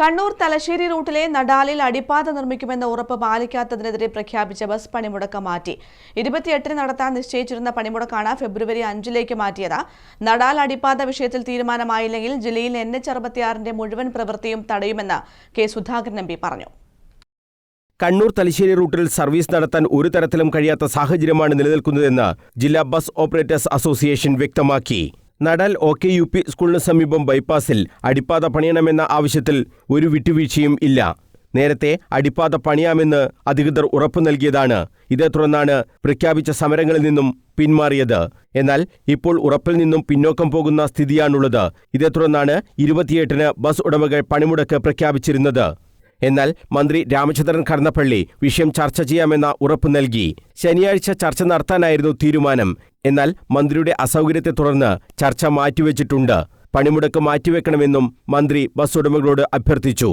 കണ്ണൂർ തലശ്ശേരി റൂട്ടിലെ നടാലിൽ അടിപ്പാത നിർമ്മിക്കുമെന്ന ഉറപ്പ് പാലിക്കാത്തതിനെതിരെ പ്രഖ്യാപിച്ച ബസ് പണിമുടക്ക് മാറ്റി. ഇരുപത്തിയെട്ടിന് നടത്താൻ നിശ്ചയിച്ചിരുന്ന പണിമുടക്കാണ് ഫെബ്രുവരി അഞ്ചിലേക്ക് മാറ്റിയത്. നടാൽ അടിപ്പാത വിഷയത്തിൽ തീരുമാനമായില്ലെങ്കിൽ ജില്ലയിൽ എൻ എച്ച് അറുപത്തിയാറിന്റെ മുഴുവൻ പ്രവൃത്തിയും തടയുമെന്ന് കെ സുധാകരൻ എം പറഞ്ഞു. കണ്ണൂർ തലശ്ശേരി റൂട്ടിൽ സർവീസ് നടത്താൻ ഒരു തരത്തിലും കഴിയാത്ത സാഹചര്യമാണ് നിലനിൽക്കുന്നതെന്ന് ജില്ലാ ബസ് ഓപ്പറേറ്റേഴ്സ് അസോസിയേഷൻ വ്യക്തമാക്കി. നടൽ ഒ കെ യു പി സ്കൂളിന് സമീപം ബൈപ്പാസിൽ അടിപ്പാത പണിയണമെന്ന ആവശ്യത്തിൽ ഒരു വിട്ടുവീഴ്ചയും ഇല്ല. നേരത്തെ അടിപ്പാത പണിയാമെന്ന് അധികൃതർ ഉറപ്പു നൽകിയതാണ്. ഇതേ തുടർന്നാണ് പ്രഖ്യാപിച്ച സമരങ്ങളിൽ നിന്നും പിന്മാറിയത്. എന്നാൽ ഇപ്പോൾ ഉറപ്പിൽ നിന്നും പിന്നോക്കം പോകുന്ന സ്ഥിതിയാണുള്ളത്. ഇതേ തുടർന്നാണ് ഇരുപത്തിയെട്ടിന് ബസ് ഉടമകൾ പണിമുടക്ക് പ്രഖ്യാപിച്ചിരുന്നത്. എന്നാൽ മന്ത്രി രാമചന്ദ്രൻ കടന്നപ്പള്ളി വിഷയം ചർച്ച ചെയ്യാമെന്ന ഉറപ്പ് നൽകി. ശനിയാഴ്ച ചർച്ച നടത്താനായിരുന്നു തീരുമാനം. എന്നാൽ മന്ത്രിയുടെ അസൗകര്യത്തെ തുടർന്ന് ചർച്ച മാറ്റിവെച്ചിട്ടുണ്ട്. പണിമുടക്ക് മാറ്റിവെക്കണമെന്നും മന്ത്രി ബസ് ഉടമകളോട് അഭ്യർത്ഥിച്ചു.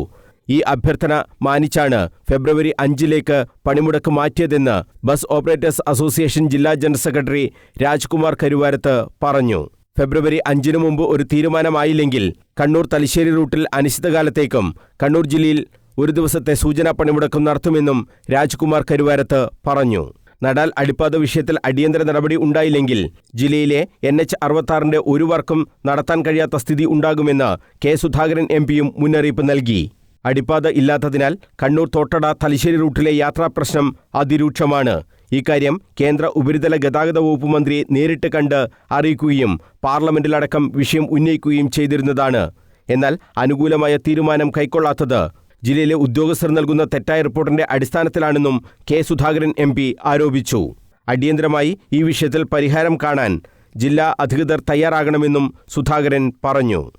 ഈ അഭ്യർത്ഥന മാനിച്ചാണ് ഫെബ്രുവരി അഞ്ചിലേക്ക് പണിമുടക്ക് മാറ്റിയതെന്ന് ബസ് ഓപ്പറേറ്റേഴ്സ് അസോസിയേഷൻ ജില്ലാ ജനറൽ സെക്രട്ടറി രാജ്കുമാർ കരുവാരത്ത് പറഞ്ഞു. ഫെബ്രുവരി അഞ്ചിനു മുമ്പ് ഒരു തീരുമാനമായില്ലെങ്കിൽ കണ്ണൂർ തലശ്ശേരി റൂട്ടിൽ അനിശ്ചിതകാലത്തേക്കും കണ്ണൂർ ജില്ലയിൽ ഒരു ദിവസത്തെ സൂചനാ പണിമുടക്കം നടത്തുമെന്നും രാജ്കുമാർ കരുവാരത്ത് പറഞ്ഞു. നടാൽ അടിപ്പാത വിഷയത്തിൽ അടിയന്തര നടപടി ഉണ്ടായില്ലെങ്കിൽ ജില്ലയിലെ എൻ എച്ച് അറുപത്താറിന്റെ ഒരു വർക്കും നടത്താൻ കഴിയാത്ത സ്ഥിതി ഉണ്ടാകുമെന്ന് കെ സുധാകരൻ എം പിയും മുന്നറിയിപ്പ് നൽകി. അടിപ്പാത ഇല്ലാത്തതിനാൽ കണ്ണൂർ തോട്ടട തലശ്ശേരി റൂട്ടിലെ യാത്രാ പ്രശ്നം അതിരൂക്ഷമാണ്. ഇക്കാര്യം കേന്ദ്ര ഉപരിതല ഗതാഗത വകുപ്പ് മന്ത്രിയെ നേരിട്ട് കണ്ട് അറിയിക്കുകയും പാർലമെന്റിലടക്കം വിഷയം ഉന്നയിക്കുകയും ചെയ്തിരുന്നതാണ്. എന്നാൽ അനുകൂലമായ തീരുമാനം കൈക്കൊള്ളാത്തത് ജില്ലയിലെ ഉദ്യോഗസ്ഥർ നൽകുന്ന തെറ്റായ റിപ്പോർട്ടിന്റെ അടിസ്ഥാനത്തിലാണെന്നും കെ സുധാകരൻ എം ആരോപിച്ചു. അടിയന്തരമായി ഈ വിഷയത്തിൽ പരിഹാരം കാണാൻ ജില്ലാ അധികൃതർ തയ്യാറാകണമെന്നും സുധാകരൻ പറഞ്ഞു.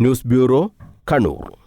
News bureau Kannur.